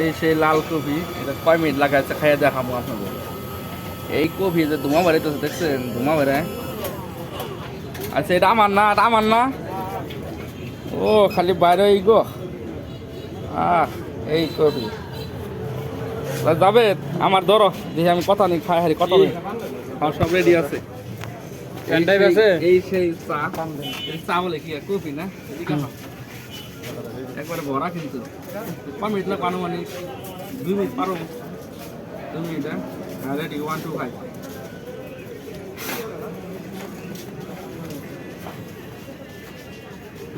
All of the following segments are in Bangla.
এই সেই লাল কফি এটা কয় মিনিট লাগাচ্ছে খাইয়ে দেখাবো এই কফি যে ধুমা বেড়াইতেছে দেখছেন? ধুমা বেড়ায়। আচ্ছা এটা আমার না এটা আমার না? ও খালি বাইরে এই গো। আহ এই তা যাবে আমার ধরো। দেখি আমি কথা নেই খাই হারি কথা নেই। আমার সব রেডি আছে। এই সেই- আছে? এই সেই চা। চা বলে কি কফি না। একবারে ভরা কিন্তু। কয় মিনিট লাগবে আনুমানিক দুই মিনিট পারো দুই মিনিট হ্যাঁ? রেডি ওয়ান টু ফাইভ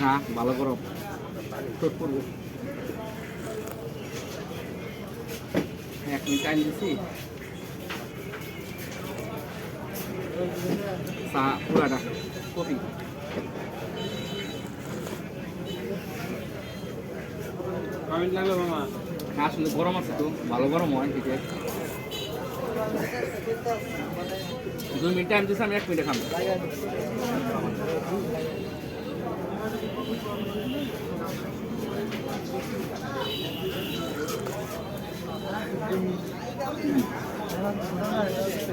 হ্যাঁ ভালো করো। টোট করব। এক মিনিট টাইম দিছি। পুরাটা। কফি। হ্যাঁ, আসলে গরম আছে তো ভালো গরম হয় ঠিক আছে দুই মিনিট টাইম দিচ্ছে আমি এক মিনিটে খাব।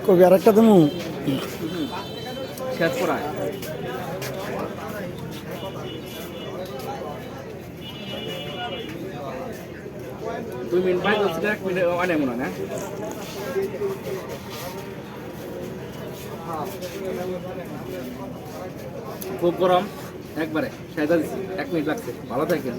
কবি আর একটা দেবো শেষ করায়। দুই মিনিট বাইরে হচ্ছে এক মিনিট অনেক মনে হয় খুব গরম, একবারে দিচ্ছি এক মিনিট লাগছে, ভালো থাকেন।